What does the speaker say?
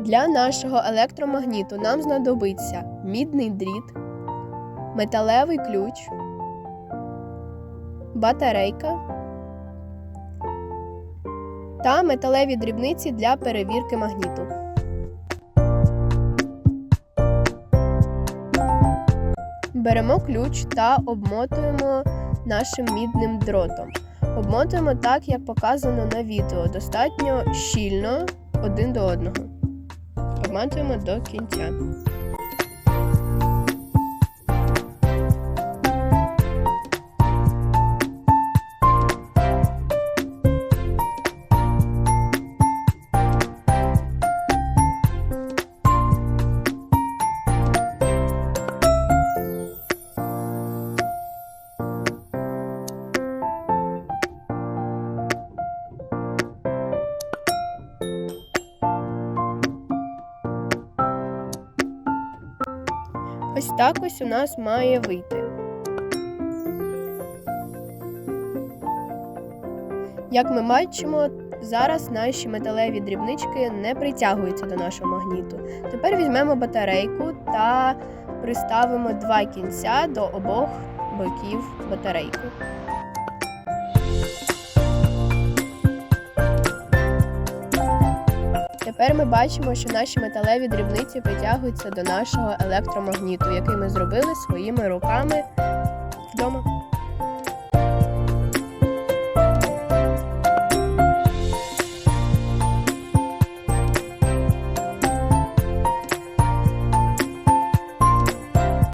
Для нашого електромагніту нам знадобиться мідний дріт, металевий ключ, батарейка та металеві дрібниці для перевірки магніту. Беремо ключ та обмотуємо нашим мідним дротом. Обмотуємо так, як показано на відео, достатньо щільно один до одного. Обмотуємо до кінця. Ось так ось у нас має вийти. Як ми бачимо, зараз наші металеві дрібнички не притягуються до нашого магніту. Тепер візьмемо батарейку та приставимо два кінця до обох боків батарейки. Тепер ми бачимо, що наші металеві дрібниці притягуються до нашого електромагніту, який ми зробили своїми руками вдома.